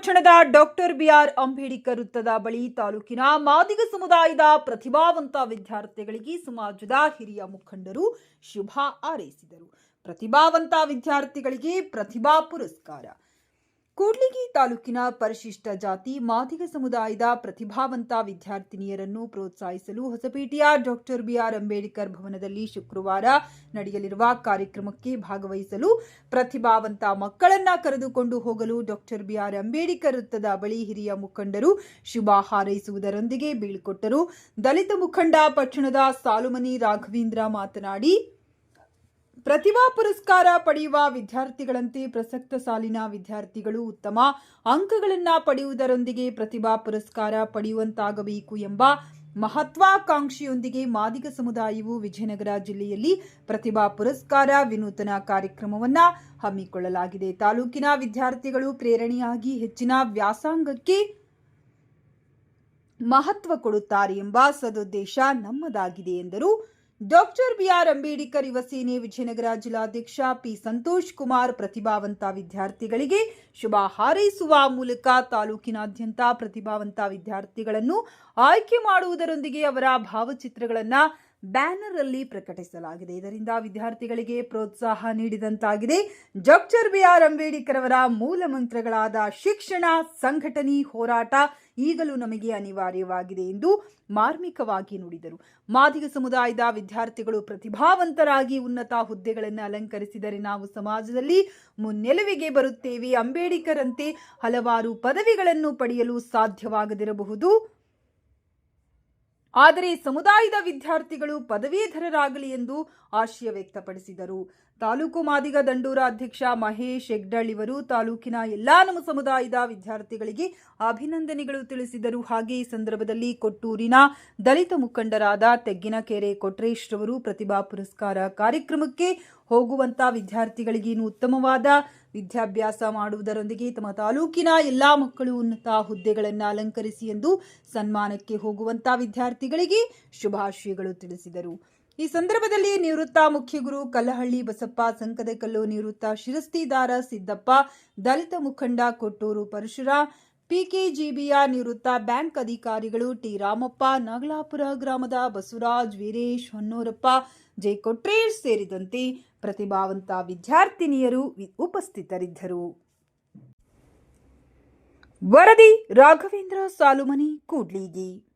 ಪಟ್ಟಣದ doctor B R Ambedkar ವೃತ್ತದ ಬಳಿ ತಾಲೂಕಿನ ಮಾದಿಗ ಸಮುದಾಯದ ಪ್ರತಿಭಾವಂತ ವಿದ್ಯಾರ್ಥಿಗಳಿಗೆ ಸಮಾಜದ ಹಿರಿಯ ಮುಖಂಡರು ಶುಭ ಹಾರೈಸಿದರು. ಪ್ರತಿಭಾವಂತ ವಿದ್ಯಾರ್ಥಿಗಳಿಗೆ ಪ್ರತಿಭಾ ಪುರಸ್ಕಾರ. ಕೂಡ್ಲಿಗಿ ತಾಲೂಕಿನ ಪರಿಶಿಷ್ಟ ಜಾತಿ ಮಾದಿಗ ಸಮುದಾಯದ ಪ್ರತಿಭಾವಂತ ವಿದ್ಯಾರ್ಥಿನಿಯರನ್ನು ಪ್ರೋತ್ಸಾಹಿಸಲು ಹೊಸಪೇಟೆಯ ಡಾಕ್ಟರ್ ಬಿಆರ್ ಅಂಬೇಡ್ಕರ್ ಭವನದಲ್ಲಿ ಶುಕ್ರವಾರ ನಡೆಯಲಿರುವ ಕಾರ್ಯಕ್ರಮಕ್ಕೆ ಭಾಗವಹಿಸಲು ಪ್ರತಿಭಾವಂತ ಮಕ್ಕಳನ್ನ ಕರೆದುಕೊಂಡು ಹೋಗಲು ಡಾಕ್ಟರ್ ಬಿಆರ್ ಅಂಬೇಡ್ಕರ್ ವೃತ್ತದ ಬಳಿ ಹಿರಿಯ ಮುಖಂಡರು ಶುಭ ಹಾರೈಸುವುದರೊಂದಿಗೆ ಬೀಳ್ಕೊಟ್ಟರು. ದಲಿತ ಮುಖಂಡ ಪಟ್ಟಣದ ಸಾಲುಮನಿ ರಾಘವೇಂದ್ರ ಮಾತನಾಡಿ ಪ್ರತಿಭಾ ಪುರಸ್ಕಾರ ಪಡೆಯುವ ವಿದ್ಯಾರ್ಥಿಗಳಂತೆ ಪ್ರಸಕ್ತ ಸಾಲಿನ ವಿದ್ಯಾರ್ಥಿಗಳು ಉತ್ತಮ ಅಂಕಗಳನ್ನು ಪಡೆಯುವುದರೊಂದಿಗೆ ಪ್ರತಿಭಾ ಪುರಸ್ಕಾರ ಪಡೆಯುವಂತಾಗಬೇಕು ಎಂಬ ಮಹತ್ವಾಕಾಂಕ್ಷೆಯೊಂದಿಗೆ ಮಾದಿಗ ಸಮುದಾಯವು ವಿಜಯನಗರ ಜಿಲ್ಲೆಯಲ್ಲಿ ಪ್ರತಿಭಾ ಪುರಸ್ಕಾರ ವಿನೂತನ ಕಾರ್ಯಕ್ರಮವನ್ನು ಹಮ್ಮಿಕೊಳ್ಳಲಾಗಿದೆ. ತಾಲೂಕಿನ ವಿದ್ಯಾರ್ಥಿಗಳು ಪ್ರೇರಣೆಯಾಗಿ ಹೆಚ್ಚಿನ ವ್ಯಾಸಂಗಕ್ಕೆ ಮಹತ್ವ ಕೊಡುತ್ತಾರೆ ಎಂಬ ಸದುದ್ದೇಶ ನಮ್ಮದಾಗಿದೆ ಎಂದರು. ಡಾಕ್ಟರ್ ಬಿಆರ್ ಅಂಬೇಡ್ಕರ್ ಯುವ ಸೇನೆ ವಿಜಯನಗರ ಜಿಲ್ಲಾಧ್ಯಕ್ಷ ಪಿ ಸಂತೋಷ್ ಕುಮಾರ್ ಪ್ರತಿಭಾವಂತ ವಿದ್ಯಾರ್ಥಿಗಳಿಗೆ ಶುಭ ಹಾರೈಸುವ ಮೂಲಕ ತಾಲೂಕಿನಾದ್ಯಂತ ಪ್ರತಿಭಾವಂತ ವಿದ್ಯಾರ್ಥಿಗಳನ್ನು ಆಯ್ಕೆ ಮಾಡುವುದರೊಂದಿಗೆ ಅವರ ಭಾವಚಿತ್ರಗಳನ್ನು ಬ್ಯಾನರ್ ಅಲ್ಲಿ ಪ್ರಕಟಿಸಲಾಗಿದೆ. ಇದರಿಂದ ವಿದ್ಯಾರ್ಥಿಗಳಿಗೆ ಪ್ರೋತ್ಸಾಹ ನೀಡಿದಂತಾಗಿದೆ. ಡಾಕ್ಟರ್ ಬಿಆರ್ ಅಂಬೇಡ್ಕರ್ ಅವರ ಮೂಲ ಮಂತ್ರಗಳಾದ ಶಿಕ್ಷಣ, ಸಂಘಟನೆ, ಹೋರಾಟ ಈಗಲೂ ನಮಗೆ ಅನಿವಾರ್ಯವಾಗಿದೆ ಎಂದು ಮಾರ್ಮಿಕವಾಗಿ ನುಡಿದರು. ಮಾದಿಗ ಸಮುದಾಯದ ವಿದ್ಯಾರ್ಥಿಗಳು ಪ್ರತಿಭಾವಂತರಾಗಿ ಉನ್ನತ ಹುದ್ದೆಗಳನ್ನು ಅಲಂಕರಿಸಿದರೆ ನಾವು ಸಮಾಜದಲ್ಲಿ ಮುನ್ನೆಲುವಿಗೆ ಬರುತ್ತೇವೆ. ಅಂಬೇಡ್ಕರ್ ಅಂತೆ ಹಲವಾರು ಪದವಿಗಳನ್ನು ಪಡೆಯಲು ಸಾಧ್ಯವಾಗದಿರಬಹುದು. ಆದರೆ ಸಮುದಾಯದ ವಿದ್ಯಾರ್ಥಿಗಳು ಪದವೀಧರರಾಗಲಿ ಎಂದು ಆಶಯ ವ್ಯಕ್ತಪಡಿಸಿದರು. ತಾಲೂಕು ಮಾದಿಗ ದಂಡೂರ ಅಧ್ಯಕ್ಷ ಮಹೇಶ್ ಹೆಗ್ಡಳ್ ಇವರು ತಾಲೂಕಿನ ಎಲ್ಲಾ ನಮ್ಮ ಸಮುದಾಯದ ವಿದ್ಯಾರ್ಥಿಗಳಿಗೆ ಅಭಿನಂದನೆಗಳು ತಿಳಿಸಿದರು. ಹಾಗೆ ಈ ಸಂದರ್ಭದಲ್ಲಿ ಕೊಟ್ಟೂರಿನ ದಲಿತ ಮುಖಂಡರಾದ ತೆಗ್ಗಿನಕೆರೆ ಕೊಟ್ರೇಶ್ ರವರು ಪ್ರತಿಭಾ ಪುರಸ್ಕಾರ ಕಾರ್ಯಕ್ರಮಕ್ಕೆ ಹೋಗುವಂತ ವಿದ್ಯಾರ್ಥಿಗಳಿಗೇನು ಉತ್ತಮವಾದ ವಿದ್ಯಾಭ್ಯಾಸ ಮಾಡುವುದರೊಂದಿಗೆ ತಮ್ಮ ತಾಲೂಕಿನ ಎಲ್ಲಾ ಮಕ್ಕಳು ಉನ್ನತ ಹುದ್ದೆಗಳನ್ನು ಅಲಂಕರಿಸಿ ಎಂದು ಸನ್ಮಾನಕ್ಕೆ ಹೋಗುವಂತ ವಿದ್ಯಾರ್ಥಿಗಳಿಗೆ ಶುಭಾಶಯಗಳು ತಿಳಿಸಿದರು. ಈ ಸಂದರ್ಭದಲ್ಲಿ ನಿವೃತ್ತ ಮುಖ್ಯಗುರು ಕಲ್ಲಹಳ್ಳಿ ಬಸಪ್ಪ ಸಂಕದಕಲ್ಲು ನಿವೃತ್ತ ಶಿರಸ್ತಿದಾರ ಸಿದ್ದಪ್ಪ, ದಲಿತ ಮುಖಂಡ ಕೊಟ್ಟೂರು ಪರಶುರಾಮ್, ಪಿಕೆಜಿಬಿಯ ನಿವೃತ್ತ ಬ್ಯಾಂಕ್ ಅಧಿಕಾರಿಗಳು ಟಿ ರಾಮಪ್ಪ, ನಾಗಲಾಪುರ ಗ್ರಾಮದ ಬಸವರಾಜ್, ವೀರೇಶ್ ಹೊನ್ನೂರಪ್ಪ ಜೆ ಕೊಟ್ರೇಶ್ ಸೇರಿದಂತೆ ಪ್ರತಿಭಾವಂತ ವಿದ್ಯಾರ್ಥಿನಿಯರು ಉಪಸ್ಥಿತರಿದ್ದರು. ವರದಿ ರಾಘವೇಂದ್ರ ಸಾಲುಮನಿ ಕೂಡ್ಲಿಗಿ.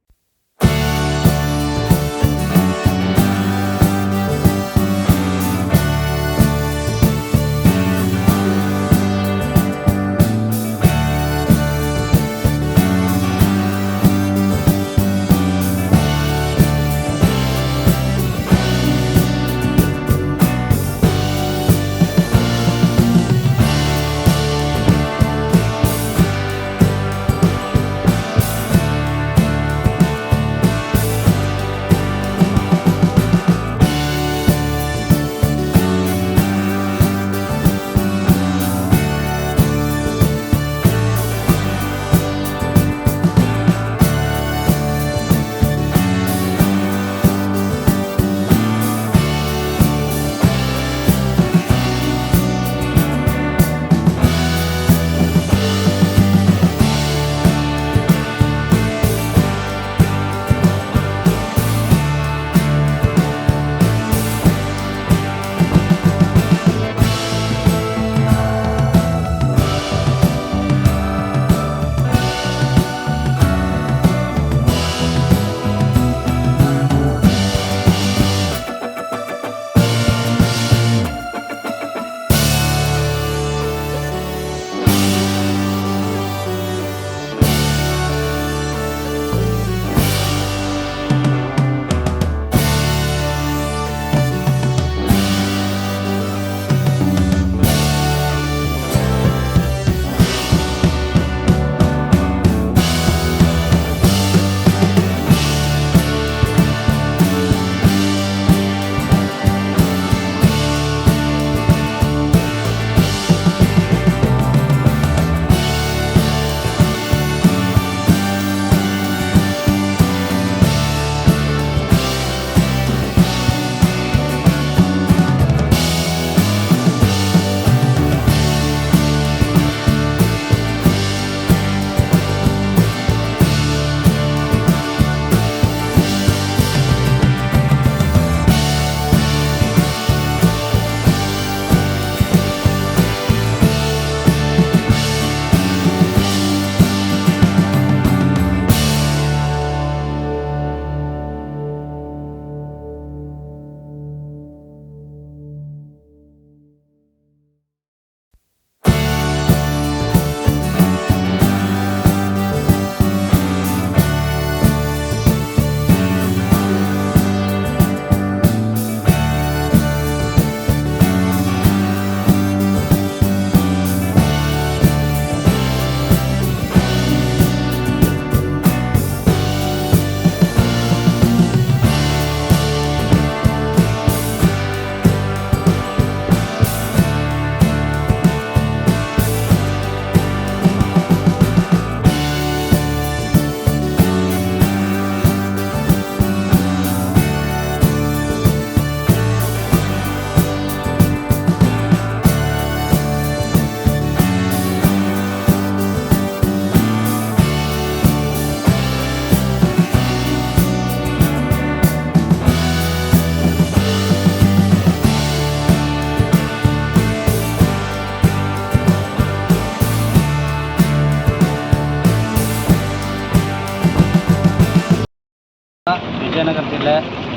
ವಿಜಯನಗರ ಜಿಲ್ಲೆ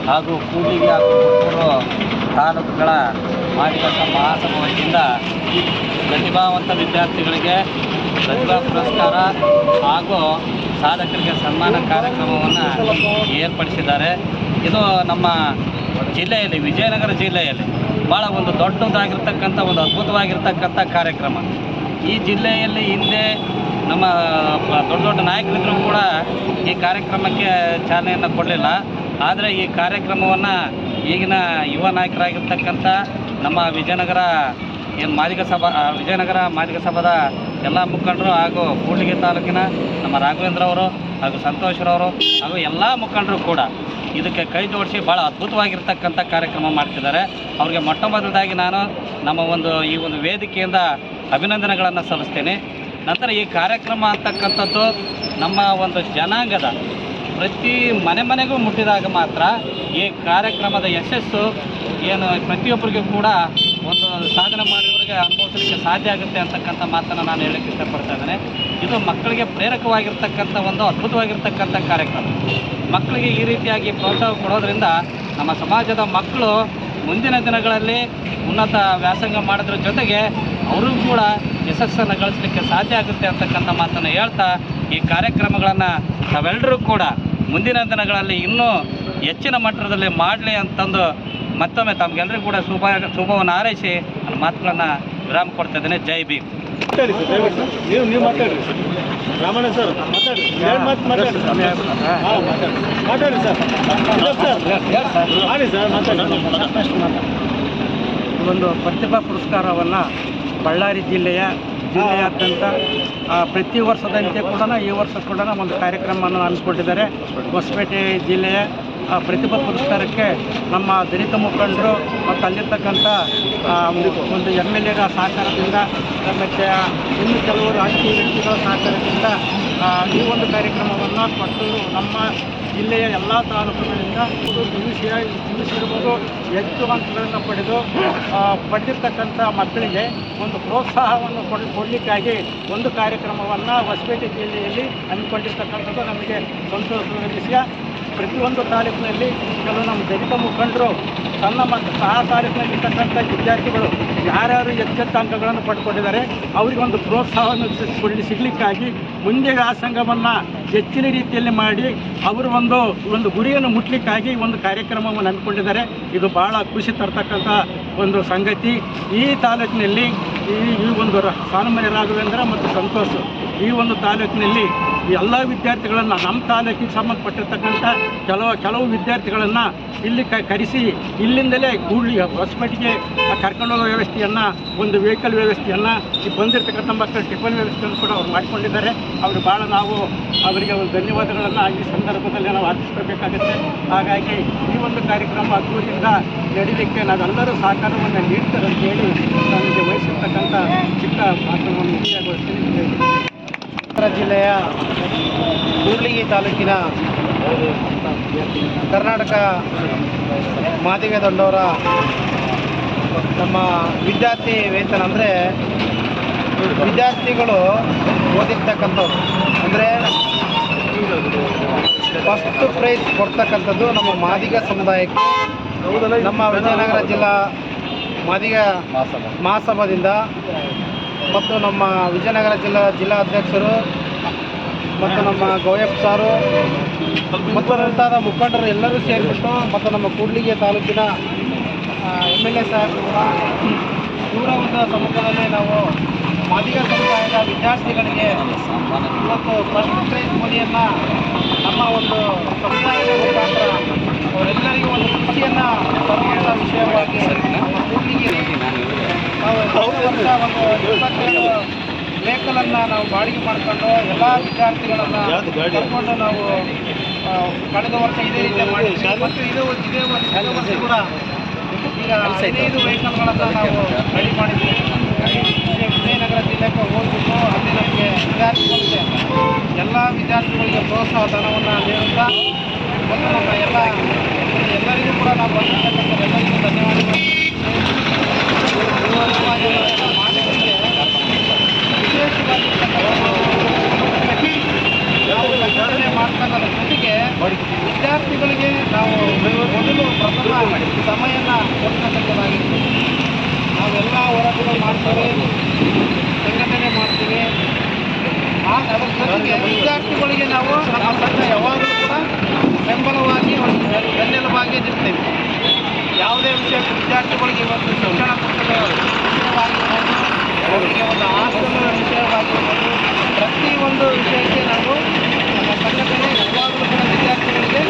ಹಾಗೂ ಕೂಡ್ಲಿಗಿ ಹಾಗೂ ಪುತ್ತೂರು ತಾಲೂಕುಗಳ ಮಾಡಿದಂಥ ಮಹಾಸಭಾ ಪ್ರತಿಭಾವಂತ ವಿದ್ಯಾರ್ಥಿಗಳಿಗೆ ಪ್ರತಿಭಾ ಪುರಸ್ಕಾರ ಹಾಗೂ ಸಾಧಕರಿಗೆ ಸನ್ಮಾನ ಕಾರ್ಯಕ್ರಮವನ್ನು ಏರ್ಪಡಿಸಿದ್ದಾರೆ. ಇದು ನಮ್ಮ ಜಿಲ್ಲೆಯಲ್ಲಿ, ವಿಜಯನಗರ ಜಿಲ್ಲೆಯಲ್ಲಿ ಭಾಳ ಒಂದು ದೊಡ್ಡದಾಗಿರ್ತಕ್ಕಂಥ, ಒಂದು ಅದ್ಭುತವಾಗಿರ್ತಕ್ಕಂಥ ಕಾರ್ಯಕ್ರಮ. ಈ ಜಿಲ್ಲೆಯಲ್ಲಿ ಹಿಂದೆ ನಮ್ಮ ದೊಡ್ಡ ದೊಡ್ಡ ನಾಯಕರಿದ್ದರೂ ಕೂಡ ಈ ಕಾರ್ಯಕ್ರಮಕ್ಕೆ ಚಾಲನೆಯನ್ನು ಕೊಡಲಿಲ್ಲ. ಆದರೆ ಈ ಕಾರ್ಯಕ್ರಮವನ್ನು ಈಗಿನ ಯುವ ನಾಯಕರಾಗಿರ್ತಕ್ಕಂಥ ನಮ್ಮ ವಿಜಯನಗರ ಏನು ಮಾದಿಗ ಸಭಾ ವಿಜಯನಗರ ಮಾದಿಗ ಸಭಾದ ಎಲ್ಲ ಮುಖಂಡರು ಹಾಗೂ ಕೂಡ್ಲಿಗಿ ತಾಲೂಕಿನ ನಮ್ಮ ರಾಘವೇಂದ್ರ ಅವರು ಹಾಗೂ ಸಂತೋಷರವರು ಹಾಗೂ ಎಲ್ಲ ಮುಖಂಡರು ಕೂಡ ಇದಕ್ಕೆ ಕೈ ಜೋಡಿಸಿ ಭಾಳ ಅದ್ಭುತವಾಗಿರ್ತಕ್ಕಂಥ ಕಾರ್ಯಕ್ರಮ ಮಾಡ್ತಿದ್ದಾರೆ. ಅವ್ರಿಗೆ ಮೊಟ್ಟ ಮೊದಲದಾಗಿ ನಾನು ನಮ್ಮ ಒಂದು ಈ ಒಂದು ವೇದಿಕೆಯಿಂದ ಅಭಿನಂದನೆಗಳನ್ನು ಸಲ್ಲಿಸ್ತೇನೆ. ನಂತರ ಈ ಕಾರ್ಯಕ್ರಮ ಅಂತಕ್ಕಂಥದ್ದು ನಮ್ಮ ಒಂದು ಜನಾಂಗದ ಪ್ರತಿ ಮನೆ ಮನೆಗೂ ಮುಟ್ಟಿದಾಗ ಮಾತ್ರ ಈ ಕಾರ್ಯಕ್ರಮದ ಯಶಸ್ಸು ಏನು ಪ್ರತಿಯೊಬ್ಬರಿಗೂ ಕೂಡ ಒಂದು ಸಾಧನೆ ಮಾಡಿದವರಿಗೆ ಅನುಭವಿಸಲಿಕ್ಕೆ ಸಾಧ್ಯ ಆಗುತ್ತೆ ಅಂತಕ್ಕಂಥ ಮಾತನ್ನು ನಾನು ಹೇಳಕ್ಕೆ ಇಷ್ಟಪಡ್ತಾ ಇದ್ದೇನೆ. ಇದು ಮಕ್ಕಳಿಗೆ ಪ್ರೇರಕವಾಗಿರ್ತಕ್ಕಂಥ ಒಂದು ಅದ್ಭುತವಾಗಿರ್ತಕ್ಕಂಥ ಕಾರ್ಯಕ್ರಮ. ಮಕ್ಕಳಿಗೆ ಈ ರೀತಿಯಾಗಿ ಪ್ರೋತ್ಸಾಹ ಕೊಡೋದ್ರಿಂದ ನಮ್ಮ ಸಮಾಜದ ಮಕ್ಕಳು ಮುಂದಿನ ದಿನಗಳಲ್ಲಿ ಉನ್ನತ ವ್ಯಾಸಂಗ ಮಾಡೋದ್ರ ಜೊತೆಗೆ ಅವರು ಕೂಡ ಯಶಸ್ಸನ್ನು ಗಳಿಸಲಿಕ್ಕೆ ಸಾಧ್ಯ ಆಗುತ್ತೆ ಅಂತಕ್ಕಂಥ ಮಾತನ್ನು ಹೇಳ್ತಾ ಈ ಕಾರ್ಯಕ್ರಮಗಳನ್ನು ತಾವೆಲ್ಲರೂ ಕೂಡ ಮುಂದಿನ ದಿನಗಳಲ್ಲಿ ಇನ್ನೂ ಹೆಚ್ಚಿನ ಮಟ್ಟದಲ್ಲಿ ಮಾಡಲಿ ಅಂತಂದು ಮತ್ತೊಮ್ಮೆ ತಮಗೆಲ್ಲರಿಗೂ ಕೂಡ ಶುಭ, ಶುಭವನ್ನು ಹಾರೈಸಿ ನನ್ನ ಮಾತುಗಳನ್ನು ವಿರಾಮ ಕೊಡ್ತಾ ಇದ್ದೇನೆ. ಜೈ ಭೀಮ್. ಮಾತಾಡಿ ಸರ್ ದಯವಿಟ್ಟು. ನೀವು ನೀವು ಮಾತಾಡ್ರಿ. ರಾಮಣ್ಣ ಸರ್ ಮಾತಾಡ್ರಿ. ಎರಡು ಮಾತು ಮಾತಾಡ್ರಿ. ಹಾಂ ಮಾತಾಡ್ರಿ. ಮಾತಾಡ್ರಿ ಸರ್. ಸರ್. ಮಾಡಿ ಸರ್ ಮಾತಾಡಿ ಒಂದು ಪ್ರತಿಭಾ ಪುರಸ್ಕಾರವನ್ನು ಬಳ್ಳಾರಿ ಜಿಲ್ಲೆಯ ಜಿಲ್ಲೆಯಾದ್ಯಂತ ಪ್ರತಿ ವರ್ಷದಂತೆ ಕೂಡ ಈ ವರ್ಷ ಕೂಡ ಒಂದು ಕಾರ್ಯಕ್ರಮವನ್ನು ಹಮ್ಮಿಕೊಂಡಿದ್ದಾರೆ ಹೊಸಪೇಟೆ ಜಿಲ್ಲೆಯ ಪ್ರತಿಭಾ ಪುರಸ್ಕಾರಕ್ಕೆ ನಮ್ಮ ದಲಿತ ಮುಖಂಡರು ಮತ್ತು ಅಲ್ಲಿರ್ತಕ್ಕಂಥ ಒಂದು ಎಂ ಎಲ್ ಎರ ಸಹಕಾರದಿಂದ ಮತ್ತು ಇನ್ನು ಕೆಲವು ರಾಜಕೀಯ ವ್ಯಕ್ತಿಗಳ ಸಹಕಾರದಿಂದ ಈ ಒಂದು ಕಾರ್ಯಕ್ರಮವನ್ನು ಕೊಟ್ಟು ನಮ್ಮ ಜಿಲ್ಲೆಯ ಎಲ್ಲ ತಾಲೂಕುಗಳಿಂದ ತಿಳಿಸಿಯ ತಿಳಿಸಿರ್ಬೋದು ಹೆಚ್ಚು ಅಂಕಗಳನ್ನು ಪಡೆದು ಪಡೆದಿರ್ತಕ್ಕಂಥ ಮಕ್ಕಳಿಗೆ ಒಂದು ಪ್ರೋತ್ಸಾಹವನ್ನು ಕೊಡ್, ಕೊಡಲಿಕ್ಕಾಗಿ ಒಂದು ಕಾರ್ಯಕ್ರಮವನ್ನು ಹೊಸಪೇಟೆ ಜಿಲ್ಲೆಯಲ್ಲಿ ಹಮ್ಮಿಕೊಂಡಿರ್ತಕ್ಕಂಥದ್ದು ನಮಗೆ ಸಂತೋಷದ ವಿಷಯ ಪ್ರತಿಯೊಂದು ತಾಲೂಕಿನಲ್ಲಿ ಕೆಲವು ನಮ್ಮ ದಲಿತ ಮುಖಂಡರು ತನ್ನ ಮತ್ತು ಆ ತಾಲೂಕಿನಲ್ಲಿರ್ತಕ್ಕಂಥ ವಿದ್ಯಾರ್ಥಿಗಳು ಯಾರ್ಯಾರು ಎಚ್ಚೆತ್ತ ಅಂಕಗಳನ್ನು ಪಡ್ಕೊಂಡಿದ್ದಾರೆ ಅವರಿಗೊಂದು ಪ್ರೋತ್ಸಾಹವನ್ನು ಸಿಗಲಿಕ್ಕಾಗಿ ಮುಂದೆ ವ್ಯಾಸಂಗವನ್ನು ಹೆಚ್ಚಿನ ರೀತಿಯಲ್ಲಿ ಮಾಡಿ ಅವರು ಒಂದು ಒಂದು ಗುರಿಯನ್ನು ಮುಟ್ಲಿಕ್ಕಾಗಿ ಒಂದು ಕಾರ್ಯಕ್ರಮವನ್ನು ಹಮ್ಮಿಕೊಂಡಿದ್ದಾರೆ. ಇದು ಭಾಳ ಖುಷಿ ತರ್ತಕ್ಕಂಥ ಒಂದು ಸಂಗತಿ. ಈ ತಾಲೂಕಿನಲ್ಲಿ ಈ ಒಂದು ರಾಘವೇಂದ್ರ ಮತ್ತು ಸಂತೋಷ್ ಈ ಒಂದು ತಾಲೂಕಿನಲ್ಲಿ ಎಲ್ಲ ವಿದ್ಯಾರ್ಥಿಗಳನ್ನು ನಮ್ಮ ತಾಲೂಕಿಗೆ ಸಂಬಂಧಪಟ್ಟಿರ್ತಕ್ಕಂಥ ಕೆಲವು ಕೆಲವು ವಿದ್ಯಾರ್ಥಿಗಳನ್ನು ಇಲ್ಲಿ ಕ, ಕರೆಸಿ ಇಲ್ಲಿಂದಲೇ ಗೂಳಿ ಹೊಸಪೇಟೆಗೆ ಕರ್ಕೊಂಡು ಹೋಗೋ ವ್ಯವಸ್ಥೆಯನ್ನು, ಒಂದು ವೆಹಿಕಲ್ ವ್ಯವಸ್ಥೆಯನ್ನು, ಈ ಬಂದಿರತಕ್ಕಂಥ ಮಕ್ಕಳು ಟಿಫನ್ ವ್ಯವಸ್ಥೆಯನ್ನು ಕೂಡ ಅವ್ರು ಮಾಡಿಕೊಂಡಿದ್ದಾರೆ. ಅವರು ಭಾಳ ನಾವು ಅವರಿಗೆ ಒಂದು ಧನ್ಯವಾದಗಳನ್ನು ಈ ಸಂದರ್ಭದಲ್ಲಿ ನಾವು ಅರ್ಪಿಸಬೇಕಾಗುತ್ತೆ ಹಾಗಾಗಿ ಈ ಒಂದು ಕಾರ್ಯಕ್ರಮ ಅದ್ಭುತದಿಂದ ನಡೀಲಿಕ್ಕೆ ನಾವೆಲ್ಲರೂ ಸಹಕಾರವನ್ನು ನೀಡ್ತಾರೆ ಅಂತ ಹೇಳಿ ನಮಗೆ ವಹಿಸಿರ್ತಕ್ಕಂಥ ಚಿಕ್ಕ ಭಾಷಣವನ್ನು ಮುಖ್ಯಗೊಳಿಸ್ತೀನಿ ಜಿಲ್ಲೆಯ ಕೂಡ್ಲಿಗಿ ತಾಲೂಕಿನ ಕರ್ನಾಟಕ ಮಾದಿಗ ದೊಡ್ಡವರ ನಮ್ಮ ವಿದ್ಯಾರ್ಥಿ ವೇತನ ಅಂದರೆ ವಿದ್ಯಾರ್ಥಿಗಳು ಓದಿರ್ತಕ್ಕಂಥವ್ರು. ಅಂದರೆ ಫಸ್ಟ್ ಪ್ರೈಸ್ ಕೊಡ್ತಕ್ಕಂಥದ್ದು ನಮ್ಮ ಮಾದಿಗ ಸಮುದಾಯಕ್ಕೆ. ನಮ್ಮ ವಿಜಯನಗರ ಜಿಲ್ಲಾ ಮಾದಿಗ ಮಹಾಸಭಾದಿಂದ ಮತ್ತು ನಮ್ಮ ವಿಜಯನಗರ ಜಿಲ್ಲಾ ಜಿಲ್ಲಾ ಅಧ್ಯಕ್ಷರು ಮತ್ತು ನಮ್ಮ ಗೌಯಪ್ಪ ಸಾರು ಮತ್ತು ಮುಂತಾದ ಮುಖಂಡರು ಎಲ್ಲರೂ ಸೇರಿಬಿಟ್ಟು ಮತ್ತು ನಮ್ಮ ಕೂಡ್ಲಿಗೆ ತಾಲೂಕಿನ ಎಂ ಎಲ್ ಎ ಸಾರ್ ದೂರ ಒಂದು ಸಮ್ಮುಖದಲ್ಲಿ ನಾವು ಮಾದಿಗ ಸಮುದಾಯದ ವಿದ್ಯಾರ್ಥಿಗಳಿಗೆ ಇವತ್ತು ಫಸ್ಟ್ ಪ್ರೈಸ್ ಮನಿಯನ್ನು ನಮ್ಮ ಒಂದು ಸಮುದಾಯದ ಮುಖಾಂತರ ಅವರೆಲ್ಲರಿಗೂ ಒಂದು ಖುಷಿಯನ್ನು ತರುವಂಥ ವಿಷಯವಾಗಿ ನಮ್ಮ ಕೂಡ್ಲಿಗೆ ನಾವು ವರ್ಷ ಒಂದು ಇಪ್ಪತ್ತೇಳು ವೆಹಿಕಲನ್ನು ನಾವು ಬಾಡಿಗೆ ಮಾಡಿಕೊಂಡು ಎಲ್ಲ ವಿದ್ಯಾರ್ಥಿಗಳನ್ನು ಕರ್ಕೊಂಡು ನಾವು ಕಳೆದ ವರ್ಷ ಇದೇ ರೀತಿ ಮಾಡಿದ್ದೀವಿ ಮತ್ತು ಇದೇ ವರ್ಷ ಇದೇ ವರ್ಷ ಇದೇ ವರ್ಷ ಕೂಡ ಈಗ ಹದಿನೈದು ವೆಹಿಕಲ್ಗಳನ್ನು ನಾವು ರೆಡಿ ಮಾಡಿದ್ದೀವಿ ವಿಜಯ- ವಿಜಯನಗರ ಜಿಲ್ಲೆಗೆ ಹೋಗ್ಬಿಟ್ಟು ಅಲ್ಲಿ ನಮಗೆ ವಿದ್ಯಾರ್ಥಿಗಳಿಗೆ ಎಲ್ಲ ವಿದ್ಯಾರ್ಥಿಗಳಿಗೆ ಪ್ರೋತ್ಸಾಹ ಧನವನ್ನು ನೀಡುತ್ತಾ ಮತ್ತು ನಮ್ಮ ಎಲ್ಲ ಎಲ್ಲರಿಗೂ ಕೂಡ ನಾವು ಬಂದಿರ್ತಕ್ಕಂಥ ಎಲ್ಲರಿಗೂ ಧನ್ಯವಾದಗಳು ಮಾಡಿದ್ದಕ್ಕೆ ವಿಶೇಷವಾಗಿ ನಾವು ಸಂಘಟನೆ ಮಾಡ್ಕೊಳ್ಳೋದ್ರ ಜೊತೆಗೆ ವಿದ್ಯಾರ್ಥಿಗಳಿಗೆ ನಾವು ಮೊದಲು ಪ್ರಥಮ ಸಮಯನ ಕೊಡ್ತಕ್ಕಂಥದ್ದಾಗಿತ್ತು ನಾವೆಲ್ಲ ಹೋರಾಟಗಳು ಮಾಡ್ತೇವೆ ಸಂಘಟನೆ ಮಾಡ್ತೀವಿ ಆ ಅದರ ಜೊತೆಗೆ ವಿದ್ಯಾರ್ಥಿಗಳಿಗೆ ನಾವು ನಮ್ಮ ಸಂಘ ಯಾವಾಗಲೂ ಕೂಡ ಬೆಂಬಲವಾಗಿ ಒಂದು ಬೆನ್ನೆಲುಬಾಗಿ ನಿಲ್ತೇವೆ ಯಾವುದೇ ವಿಷಯಕ್ಕೆ ವಿದ್ಯಾರ್ಥಿಗಳಿಗೆ ಇವತ್ತು ಶಿಕ್ಷಣ ಕೊಡಿಸಲು ವಿಷಯವಾಗಿರ್ಬೋದು ಅವರಿಗೆ ಒಂದು ಹಾಸ್ಟೆಲ್ ವಿಷಯವಾಗಿರ್ಬೋದು ಪ್ರತಿಯೊಂದು ವಿಷಯಕ್ಕೆ ನಾವು ನಮ್ಮ ಸಂಘಟನೆ ಯಾವಾಗಲೂ ಕೂಡ ವಿದ್ಯಾರ್ಥಿಗಳಿಗೆ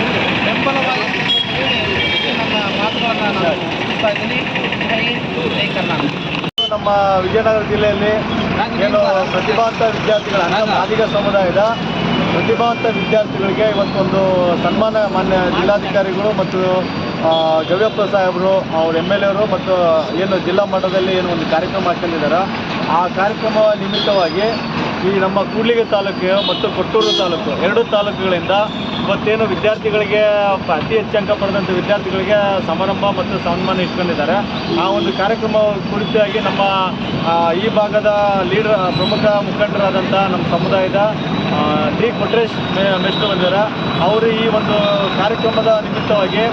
ಬೆಂಬಲವಾಗಿ ನಿಲ್ತೇವೆ ಅಂತ ಹೇಳಿ ಈ ನನ್ನ ಮಾತುಗಳನ್ನು ನಾನು ಮುಗಿಸ್ತಾ ಇದ್ದೀನಿ ಜೈ ಹಿಂದ್, ಜೈ ಕರ್ನಾಟಕ ನಮ್ಮ ವಿಜಯನಗರ ಜಿಲ್ಲೆಯಲ್ಲಿ ಏನು ಪ್ರತಿಭಾವಂತ ವಿದ್ಯಾರ್ಥಿಗಳ ಮಾದಿಗ ಸಮುದಾಯದ ಪ್ರತಿಭಾವಂತ ವಿದ್ಯಾರ್ಥಿಗಳಿಗೆ ಇವತ್ತೊಂದು ಸನ್ಮಾನ ಮಾನ್ಯ ಜಿಲ್ಲಾಧಿಕಾರಿಗಳು ಮತ್ತು ಗವಿಯಪ್ಪ ಸಾಹೇಬರು ಅವ್ರ ಎಂ ಎಲ್ ಎವರು ಮತ್ತು ಏನು ಜಿಲ್ಲಾ ಮಟ್ಟದಲ್ಲಿ ಏನು ಒಂದು ಕಾರ್ಯಕ್ರಮ ಹಾಕೊಂಡಿದ್ದಾರೆ ಆ ಕಾರ್ಯಕ್ರಮ ನಿಮಿತ್ತವಾಗಿ ಈ ನಮ್ಮ ಕೂಡ್ಲಿಗಿ ತಾಲೂಕು ಮತ್ತು ಕೊಟ್ಟೂರು ತಾಲೂಕು ಎರಡು ತಾಲೂಕುಗಳಿಂದ ಇವತ್ತೇನು ವಿದ್ಯಾರ್ಥಿಗಳಿಗೆ ಅತಿ ಹೆಚ್ಚು ಅಂಕ ಪಡೆದಂಥ ವಿದ್ಯಾರ್ಥಿಗಳಿಗೆ ಸಮಾರಂಭ ಮತ್ತು ಸನ್ಮಾನ ಇಟ್ಕೊಂಡಿದ್ದಾರೆ. ಆ ಒಂದು ಕಾರ್ಯಕ್ರಮ ಕುರಿತಾಗಿ ನಮ್ಮ ಈ ಭಾಗದ ಲೀಡರ್, ಪ್ರಮುಖ ಮುಖಂಡರಾದಂಥ ನಮ್ಮ ಸಮುದಾಯದ ಡಿ ಕೊಟ್ರೇಶ್ ಮೆಸ್ಟು ಬಂದಿದ್ದಾರೆ ಅವರು ಈ ಒಂದು ಕಾರ್ಯಕ್ರಮದ ನಿಮಿತ್ತವಾಗಿ